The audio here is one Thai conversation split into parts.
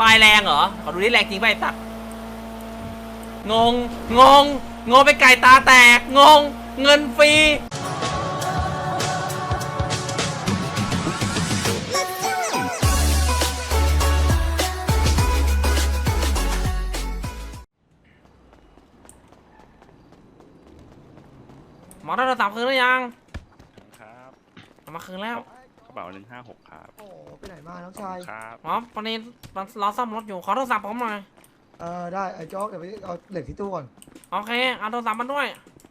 ปลายแรงเหรอ ขอดูนี่แรงจริงไปะไอ้สัตว์งง งง งงไปนไก่ตาแตก งง เงินฟรี หมอได้โทรศัพท์คืนหรือยัง ครับ เอามาคืนแล้วก ระเป๋าหนึ่งห้าหกครับโอ้ไปไหนมาน้องชาย ครับหมอวันนี้รอซ่อมรถอยู่ขอโทรศัพท์ผมหน่อยเออได้ไอ้โจ๊อกเดี๋ยวไปเอาเหล็กที่ตู้ก่อนโอเคเอาโทรศัพท์มาด้วย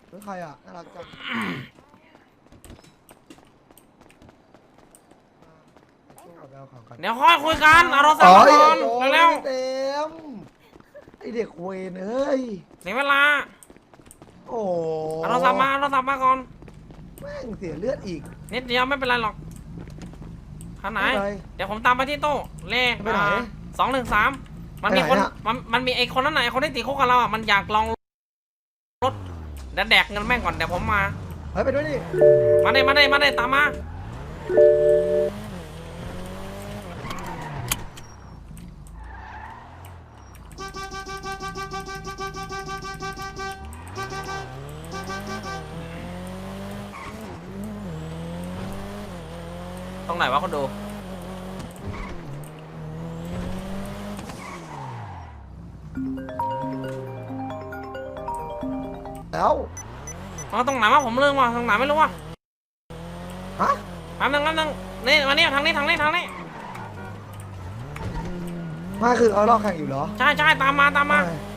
เฮ้ยใครอะน่ารักจังเอาไปเอาของกัน เดี๋ยวค่อยคุยกันเอาโทรศัพอ๋ท์อมาไอ้ก่อนโจ๊กเร็วเต็มไอเด็กเวนเอ้ยๆเสียเวลาโอ้เอาโทรศัพท์มาเอาโทรศัพท์มาก่อนแม่งเสียเลือดอีกนิดเดียวไม่เป็นไรหรอก ข้างไหนม่เป็รเดี๋ยวผมตามไปที่โต๊ะเลขไปไหนสองหนึ่งสามมันมีไปไหนคนน่ะมันมันมีไอ้คนนั้นไหนะไอ้คนที่ติดคุกกับเราอะมันอยากลองรถเดี๋ยวแดกเงินแม่งก่อนเดี๋ยวผมมา เฮ้ยไปด้วยดิมาได้มาได้มาได้ตามมา วะคนดูแล้วอ๋อตรงไหนวะผมลืมว่ะตรงไหนไม่รู้ว่ะฮะแป๊บนึงแป๊บนึงนี่มานี่ทางนี้ทางนี้ทางนี้ไมาคือเอาลอกแข่งอยู่เหรอใช่ใช่ตามมาตามมาฮ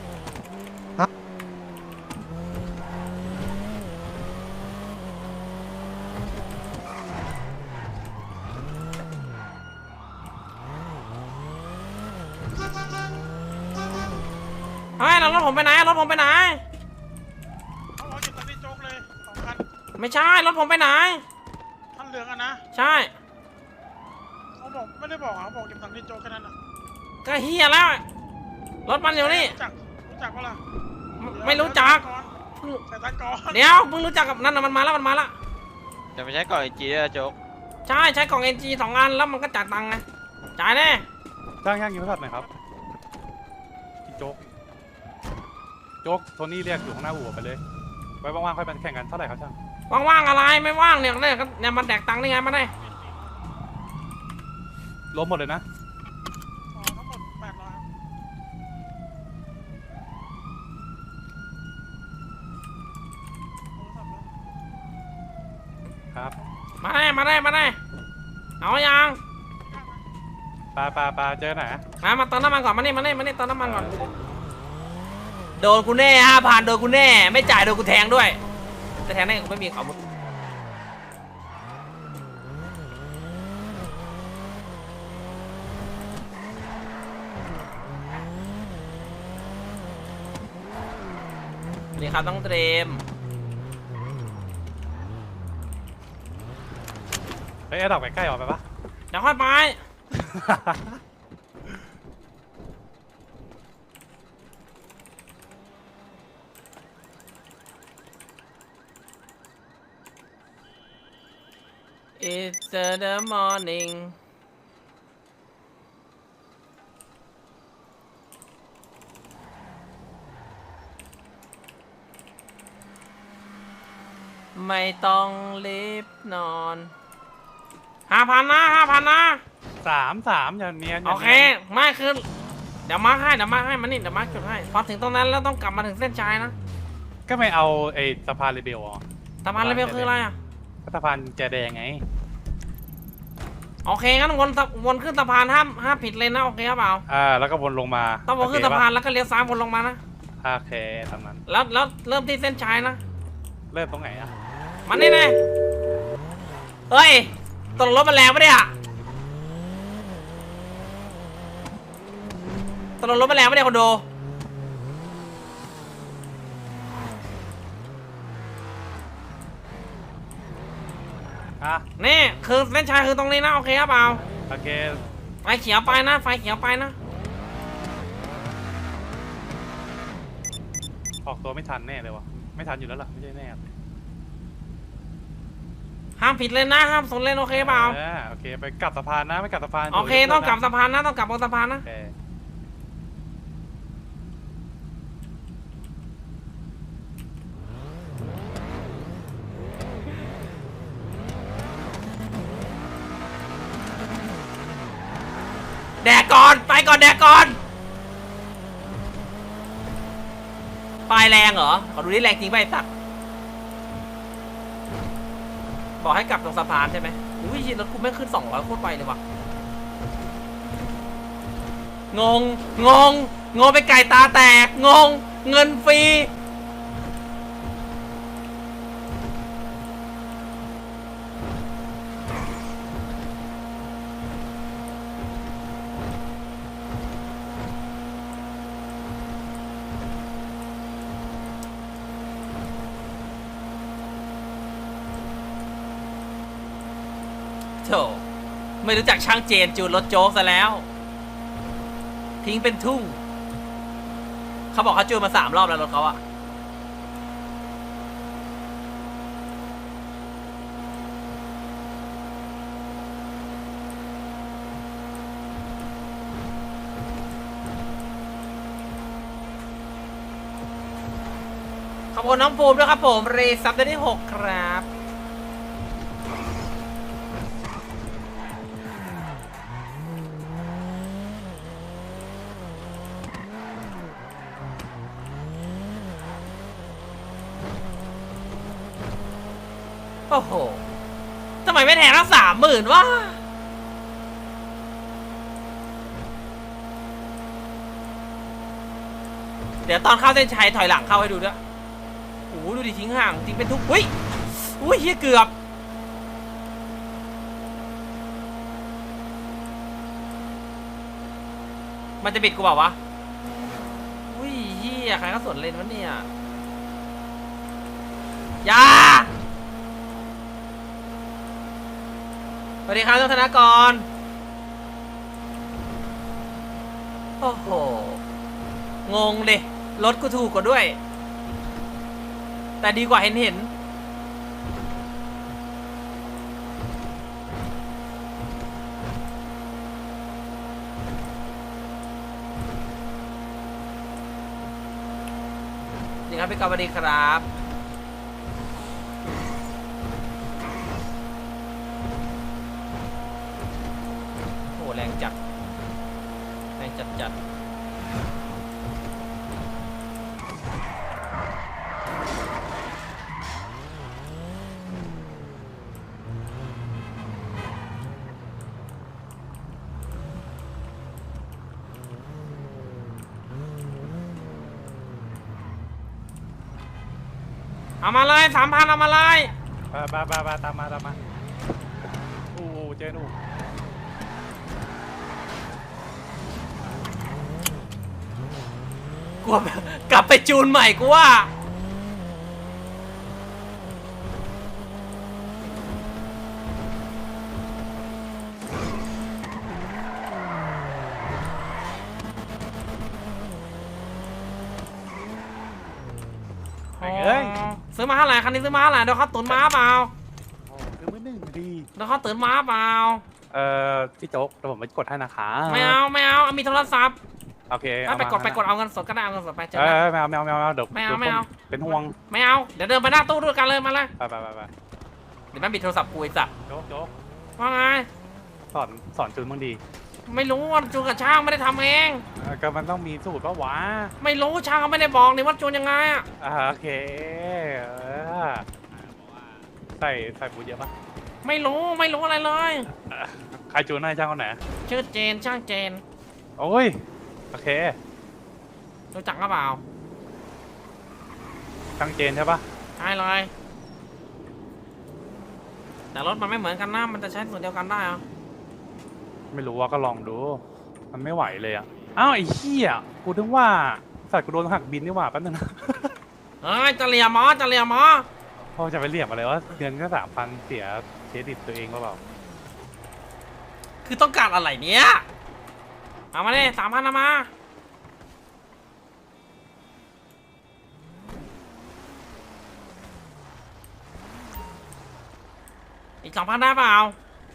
ฮ้ยแล้วรถผมไปไหนรถผมไปไหน เอาเอาจากตอนนี้โจ๊กเลยสองคันไม่ใช่รถผมไปไหนท่านเหลืองอะนะใช่เขาบอกไม่ได้บอกอะเขาบอกจากตอนนี้โจ๊กแค่นั้นอะก็เฮียแล้ว รถมันอยู่นี่ รู้จักรู้จักปะล่ะไม่ไม่รู้จัก ใส่ตากอนเดี๋ยวเพิ่งรู้จักกับนั่นน่ะมันมาแล้วมันมาแล้วจะไม่ใช่ก่อนไอจีอะโจ๊กใช่ใช้กล่อง NG สองอันแล้วมันก็จ่ายตังค์ไงจ่ายแน่จ้างย่างยิงโทรศัพท์หน่อยครับพี่โจ๊ก โจ๊กโทนี่เรียกอยู่ข้างหน้าอู่ไปเลย ไว้ว่างๆค่อยมาแข่งกันเท่าไหร่ครับช่างว่างๆอะไรไม่ว่างเนี่ยเนี่ยก็เนี่ยมันแดกตังค์ได้ไงมาได้รวมหมดเลยนะอ๋อทั้งหมดแปดร้อยครับครับมาได้มาได้มาได้เอายังปลาปลาปลาเจอไหนอยมามาเติมน้ำมันก่อนมานี่มานี่มานี่เติมน้ำมันก่อน โดนกูแน่ห้าพันโดนกูแน่ ไม่จ่ายโดนกูแทงด้วย จะแทงได้กูไม่มีอาวุธนี่ครับต้องเตรียมเฮ้ยไอ้ดอกไปใกล้ออกไปปะเดี๋ยวค่อยไป It's the morning ไม่ต้องรีบนอนห้าพันนะห้าพันนะ สามสามอย่าเนียนย่าโอเค นียนไม่คือเดี๋ยวมาร์คให้ เดี๋ยวมาร์คให้มานี่ เดี๋ยวมาร์คจุดให้ พอถึงตรงนั้นแล้วต้องกลับมาถึงเส้นชัยนะก็ไม่เอาไอ้สะพานเรเบลอะสะพานเลเวลคืออะไรอะก็สะพานแจแดงไง โอเคงั้นวนสะวนขึ้นสะพานห้ามห้ามผิดเลนนะโอเคครับเปล่าอ่าแล้วก็วนลงมาต้องวนขึ้นโเคสะปพานแล้วก็เลี้ยวซ้ายวนลงมานะโอเคตามนั้น แล้วแล้วเริ่มที่เส้นชัยนะเริ่มตรงไหนอะมันนี่นะเฮ้ยตกลงรถมันแรงปะเนี่ยตกลงรถมันแรงปะเนี่ยคนดู อะนี่คือเส้นชัยคือตรงนี้นะโอเคครับเปล่าโอเคไฟเขียวไปนะไฟเขียวไปนะ ออกตัวไม่ทันแน่เลยวะไม่ทันอยู่แล้วล่ะไม่ใช่แน่ห้ามผิดเลนนะห้ามสนเลนโอเคเปล่าออโอเคไปกลับสะพานนะไม่กลับสะพานโอเคดี๋ยวต้องกลับนะสะพานนะต้องกลับบนสะพานนะ โอเค ก่อนแดกก่อนปลายแรงเหรอ ขอดูนี่แรงจริงไหมสัตว์ บอกให้กลับตรงสะพานใช่ไหมอุ้ยรถกูแม่งขึ้น 200 โคตรไปเลยว่ะ งง งง งงไปไก่ตาแตก งง เงินฟรี โถไม่รู้จักช่างเจนจูนรถโจ๊กซะแล้ว ทิ้งเป็นทุ่ง เขาบอกเขาจูนมาสามรอบแล้วรถเขาอะขอบคุณน้องภูมิด้วยครับผมเรซับได้ที่หกครับ หมื่นวะเดี๋ยวตอนเข้าเส้นชัยถอยหลังเข้าให้ดูด้วยโอ้โหดูดิทิ้งห่างทิ้งเป็นทุกอุ้ยอุ้ยเฮียเกือบมันจะบิดกูเปล่าวะอุ้ยเฮียใครก็สวนเลนวะเนี่ย อยา สวัสดีครับท่านธนากร โอ้โห งงเลยรถกูถูกกว่าด้วย แต่ดีกว่าเห็นเห็น ดีครับพี่กอล์ฟสวัสดีครับ แรงจัด แรงจัดจัดเอามาเลยสามพันเอามาเลยไปไปไปตามมาตามมาโอ้โหเจอหนู กลัวกลับไปจูนใหม่กูว่า แม่งเอ้ย ซื้อมาเท่าไหร่คันนี้ซื้อมาเท่าไหร่เดี๋ยวเขาตุนม้าเปล่าโอ้คือมือหนึ่งดี เดี๋ยวเขาตุนม้าเปล่าเอ่อพี่โจ๊กเดี๋ยวผมไปกดให้นะคะไม่เอาไม่เอาเอามีโทรศัพท์ โอเคเอาไปมากดไปกดเอาเงินสดก็ได้เอาเงินสดไปเจอเอ้กันยไม่เอาไม่เอาไม่เอาไม่เอาเดี๋ยวไม่เอาดี๋ยวไม่เอาเป็นห่วงไม่เอาเดี๋ยวเดินไปหน้าตู้ด้วยกันเลยมาเลยไปไปไปไปเดี๋ยวแม่งบิดโทรศัพท์กูไอ้สัสโจ๊กโจ๊กว่าไงสอนสอนจูนบ้างดี ไม่รู้ว่าจูนกับช่างไม่ได้ทำเองเอ่อก็มันต้องมีสูตรปะวะไม่รู้ช่างเขาไม่ได้บอกนี่ว่าจูนยังไงอะอ่าโอเคเออใส่ใส่บูทเยอะปะไม่รู้ไม่รู้อะไรเลยอะใครจูนให้ช่างคนไหนชื่อเจนช่างเจน โอ้ย โอเครู้จักก็เปล่าช่างเจนใช่ปะใช่เลย แต่รถมันไม่เหมือนกันนะมันจะใช้ส่วนเดียวกันได้เหรอไม่รู้ว่าก็ลองดู มันไม่ไหวเลยอะ อ้าวไอ้เหี้ยกูถึงว่าสัตว์กูโดนหักบินนี่หว่าแป๊บนึงนะเฮ้ยจะเลียหมอจะเลียหมอพ่อจะไปเรียกอะไรว่าเงินก็สามพันเสียเครดิตตัวเองก็เปล่า คือต้องการอะไรเนี้ย เอามาเลยสามพันเอามาอีกสองพันได้เปล่า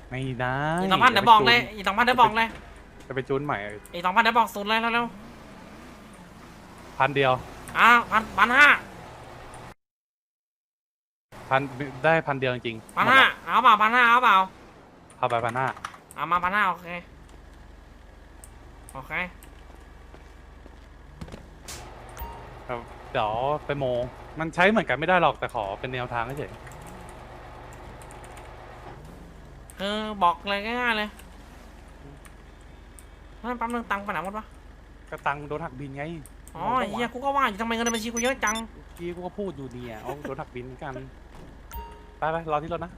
ไม่ได้อีกสองพันเดี๋ยวบอกเลยอีกสองพันเดี๋ยวบอกเลยจะไปจูนใหม่อีกสองพันเดี๋ยวบอกศูนย์เลยเร็วพันเดียวๆอะพันพันห้าพันได้พันเดียวจริงๆพันห้าเอาเปล่าพันห้าเอาเปล่าเอาไปพันห้าเอามาพันห้าโอเค โอเคครับเดี๋ยวไปโมมันใช้เหมือนกันไม่ได้หรอกแต่ขอเป็นแนวทางเฉยเออบอกเลยง่ายๆเลยเฮ้ยแป๊บนึงตังค์ไปไหนหมดวะกระตังโดนหักบินไงอ๋อไอ้เฮียกูก็ว่าอยู่ทำไมเงินในบัญชีกูเยอะจัง เมื่อกี้กูก็พูดอยู่เนี่ยเอาโดนหักบินเหมือนกันไปไปรอที่รถนะ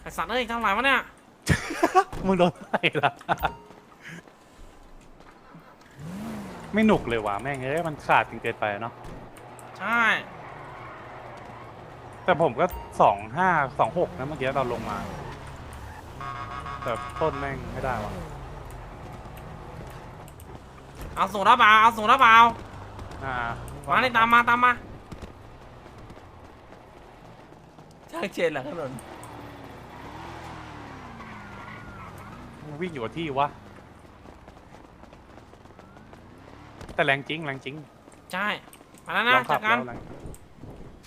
ไอ สัตว์เอ้ยเท่าไหร่วะเนี่ย มึงโดนอะไรล่ะ ไม่หนุกเลยว่ะแม่งเอ้ยมันขาดจริงเกินไปเนาะ ใช่ แต่ผมก็สองห้าสองหกนะเมื่อกี้เราลงมา แต่ต้นแม่งไม่ได้ว่ะเอาสูงแล้วเปล่าเอาสูงแล้วเปล่าอ่ามานี่ตามมาตามมาช่างเชนเหรอถนน มึงวิ่งอยู่กับที่วะ แต่แรงจริงแรงจริงใช่ มาแล้วลนะองขัจับดการแล้วแรง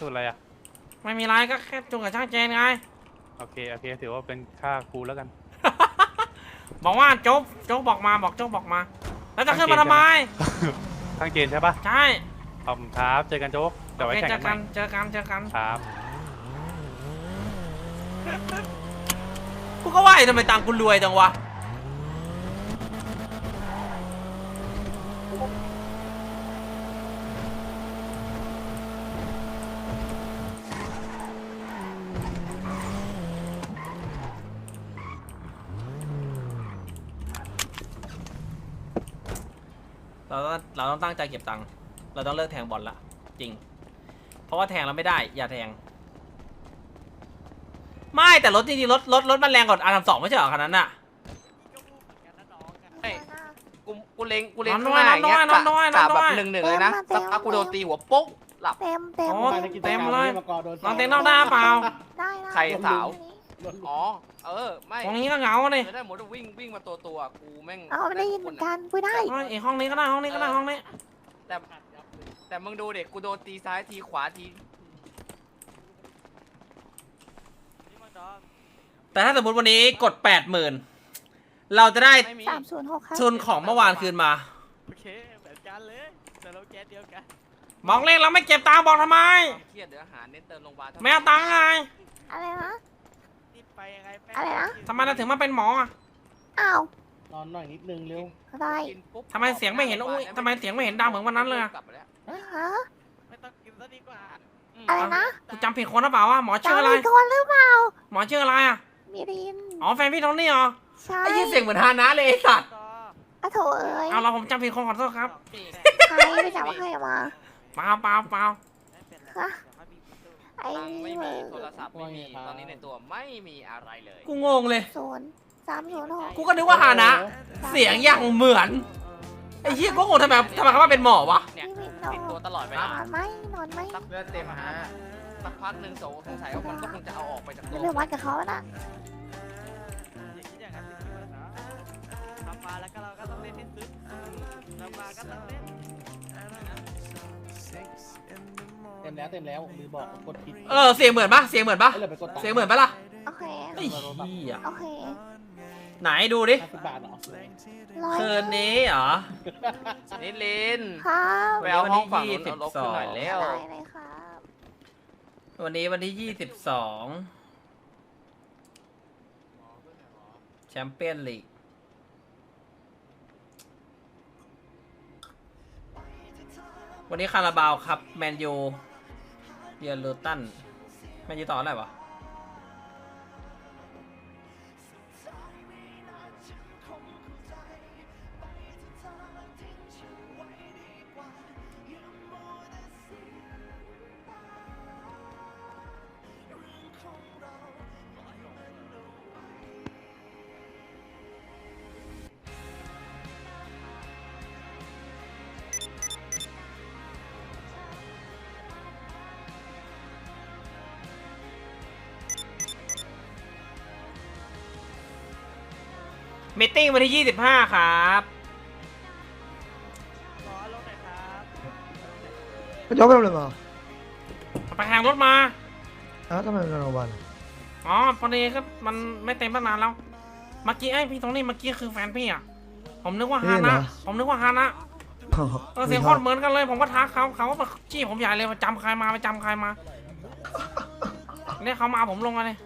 สุดอะไรอะ ไม่มีไรก็แค่จุงกับช่างเจนไง โอเค โอเค ถือว่าเป็นค่าครูแล้วกัน บอกว่าโจ๊กโจ๊กบอกมาบอกโจ๊กบอกมา แล้วจะขึ้นมาช่างทำไม ทางเกณฑ์ใช่ปะใช่ขอบคุณครับเจอกันโจ๊กเดี๋ยวโอไว้เคแข่งเจกัอนใหกัม่นเจอกันเจอกัน ครับ กูก็ว่าไอ้ทำไมตังค์กูรวยจังวะ เราต้องเราต้องตั้งใจเก็บตังค์เราต้องเลิกแทงบอลละจริง เพราะว่าแทงเราไม่ได้ อย่าแทง ไม่แต่รถจริงๆรถรถรถมันแรงกว่าอาร์ทำสองไม่ใช่เหรอคันนั้นอะเฮ้ยกูกูเล็งกูเล็งนอนข้างหน้าอย่างเงี้ยนอนน้อยนอนน้อยกะนอนน้แบอยบหนึ่งหนึ่งเลยนะเต็สัมกเต็มพักกูโดนตีหัวโป๊กหลับ เต็มเต็มโอ้ได้เต็มเลยมากรโดนลองเต็งนอกหน้าเปล่า ได้ใครสาวอ๋ อ เออ ไม่ตรงนี้ก็เหงาเลยจะได้หมดวิ่งวิ่งมาตัวตัวๆกูแม่งเอาไม่ได้ยินเหมือนกันพูดได้เอ้ยอีกห้องนี้ก็ได้ห้องนี้ก็ได้ห้องนี้ แต่แต่มึงดูเด็กกูโดนตีซ้ายทีขวาทีแต่ถ้าสมมติวันนี้กดแปดหมื่นเราจะได้ไม่มีสามศูนย์หกครับทุนของเมื่อวานคืนมา โอเคเหมือนกันเลยแต่เราแก๊สเดียวกันบอกเลขแล้วไม่เก็บตังค์บอกทำไมเครียดเดี๋ยวอาหารเน้นเติมโรงพยาบาลเท่าไม่เอาตังค์ไงอะไรนะนี่ ไปยังไงแป๊บอะไรนะทำไมเราถึงมาเป็นหมออะอ้าวนอนหน่อยนิดนึงเร็วได้กินปุ๊บทำไมเสียงไม่เห็นอุ้ยทำไมเสียงไม่เห็นดังเหมือนวันนั้นเลยอะกลับมาแล้วฮะ ไม่ต้องกินซะดีกว่ามอะไรนะ กูจำผิดคนหรือเปล่าวะหมอชื่ออะไร จำอีกคนหรือเปล่า หมอชื่ออะไรอะมิริน อ๋อแฟนพี่โทนี่เหรอใช่ไอ้ยี่เสียงเหมือนฮานะเลยไอ้สัตว์ต่ออะโถเอ้ยเอาเราผมจำผิดคนขอโทษครับ ใครไปจับว่าใครมา เปล่าเปล่าเปล่าไม่เป็นไรฮะ ตูไอ้ตังค์ไม่นี่มีเบอโทรร์ศัพท์ไม่มีตอนนี้ในตัวไม่มีอะไรเลยกูงงเลย ศูนย์สามศูนย์หกกูก็นึกว่าฮานะ เสียงอย่างเหมือน ไอ้เหี้ยก็งงทำไมทำไมเขามาเป็นหมอวะ เนี่ยพี่มินนติดตัวตลอดเวอลานไหมนอนไหมสักเลือดเต็มฮะสักพักหนึ่งโสสงสัยว่ามันก็คงจะเอาออกไปจากจะตัวไปวัดกับเขานะอย่าคิดอย่างนั้นสิพี่นะทำมาแล้วก็เราก็ต้องเล่นให้สุดทำมาก็ต้องเล่น เต็มแล้วเต็มแล้วลืมบอกกดผิดเออเสียงเหมือนปะเสียงเหมือนปะก็เลยไปกดตังค์เสียงเหมือนปะล่ะโอเค ไอ้เหี้ยโอเคไหนดูดิห้าสิบบาทเหรอร้อยคืนนี้เหรอ นิลินครับไปเอาห้องฝั่งวันที่นู้นเอาลบขึ้นหน่อย22แล้ว ได้เลยครับวันนี้วันที่ยี่สิบสองแชมเปี้ยนลีก วันนี้คาราบาวครับ แมนยู เยือนลูตันแมนยูต่ออะไรวะ มิทติ้งวันที่ยี่สิบห้าครับขอลงหน่อยครับไปย้อนไปทำอะไรมาไปแข่งรถมาอ้าวทำไมเป็นรางวัลอ๋อพอดีก็มันไม่เต็มตั้งนานแล้ว เมื่อกี้ไอ้ยพี่ตรงนี้เมื่อกี้คือแฟนพี่อะ ผมนึกว่าฮานะผมนึกว่าฮานะเออเสียงโคตรเหมือนกันเลยผมก็ทักเขาเขาก็มาจี้ผมใหญ่เลยว่าจำใครมาไปจำใครมาเนี่ยเขามาผมลงมาเลย